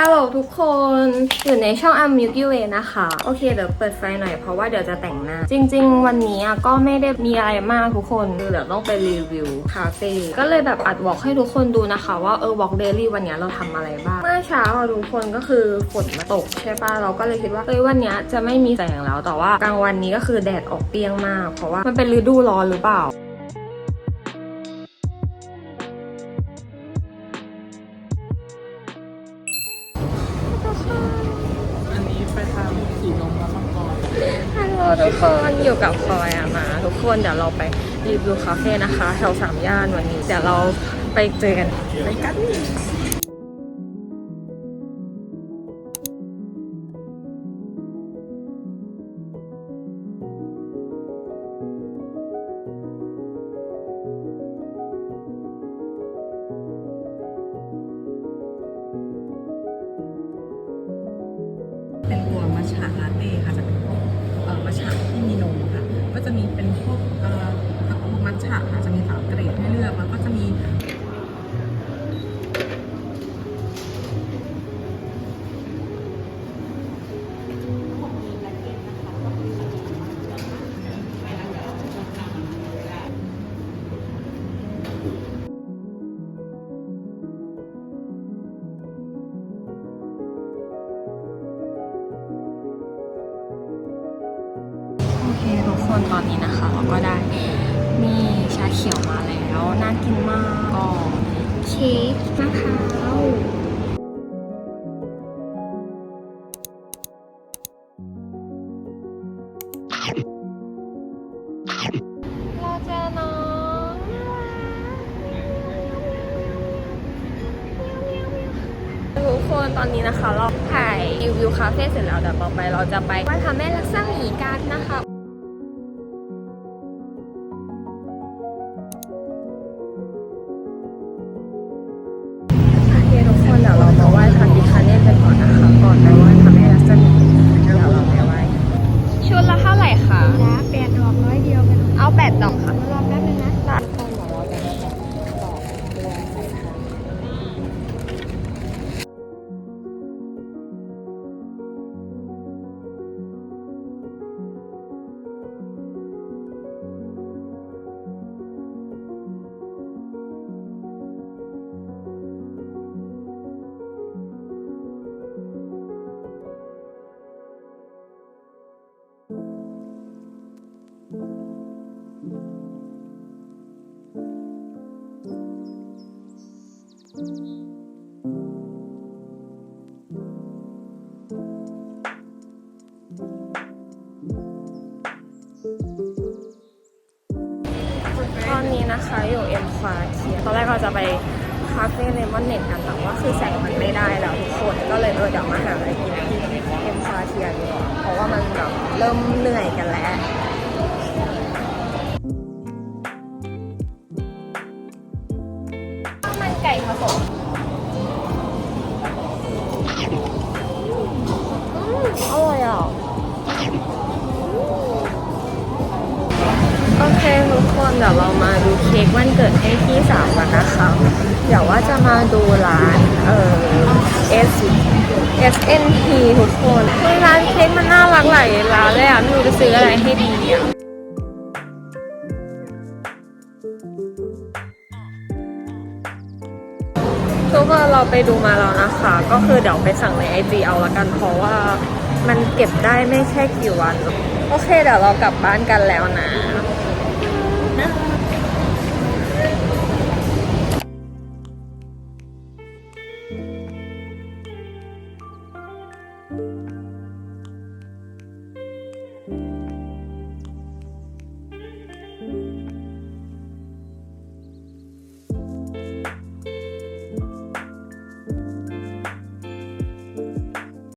ฮัลโหลทุกคน อยู่ในช่อง I'm Milky Way นะคะ โอเคเดี๋ยวเปิดไฟหน่อยเพราะว่าเดี๋ยวจะแต่งหน้า จริง ๆ วันนี้อะก็ไม่ได้มีอะไรมากทุกคนคือเดี๋ยวต้องไปรีวิวคาเฟ่ก็เลยแบบอัดวอล์กให้ทุกคนดูนะคะว่าเออวอล์กเดลี่วันนี้เราทำอะไรบ้าง เมื่อเช้าทุกคนก็คือฝนมาตกใช่ปะเราก็เลยคิดว่าเอ้ยวันนี้จะไม่มีแสงแล้วแต่ว่ากลางวันนี้ก็คือแดดออกเปรี้ยงมาก เพราะว่ามันเป็นฤดูร้อนหรือเปล่า ฮัลโหลทุกคนอยู่กับคอยอะมา ทุกคนเดี๋ยวเราไปรีวิวคาเฟ่นะคะแถวสามย่านวันนี้เดี๋ยวเราไปเจอกันไปกันเป็น ลาเต้ค่ะจะเป็นพวกมัชฉะที่มีนมค่ะ ก็จะมีเป็นพวกอ่อพวกมัชฉะ คทุกคนตอนนี้นะคะเราก็ได้มีชาเขียวมาแล้วน่ากินมากก็เค้กมะพร้าวเราเจอน้องทุกคนตอนนี้นะคะ เราถ่ายรีวิวคาเฟ่เสร็จแล้วเดี๋ยวต่อไปเราจะไปไหว้พระแม่ลักษมีกันนะคะ เอาแปดอกค่ะรอแป๊บนึงนะทุกคนเดี๋ยวเราจะได้แบบดอกบัวใส่ค่ะ ตอนนี้นะคะอยู่เอ็มควาเทียตอนแรกเราจะไปคาเฟ่เลมอนเน็ตกันแต่ว่าคือแสงมันไม่ได้แล้วทุกคนก็เลยเออเดี๋ยวมาหาอะไรกินที่เอ็มควาเทียดีกว่าเพราะว่ามันแบบเริ่มเหนื่อยกันแล้วข้าวมันไก่ผสม โอเคทุกคนเดี๋ยวเรามาดูเค้กวันเกิดให้พี่สาวกันนะคะเดี๋ยวว่าจะมาดูร้านเอ่อ S S N T ทุกคนเฮ้ยร้านเค้กมันน่ารักหลายร้านเลยอะไม่รู้จะซื้ออะไรให้ดีอะทุกคนเราไปดูมาแล้วนะคะ ก็คือเดี๋ยวไปสั่งในไอจีเอาละกันเพราะว่ามันเก็บได้ไม่ใช่กี่วัน โอเคเดี๋ยวเรากลับบ้านกันแล้วนะ thank you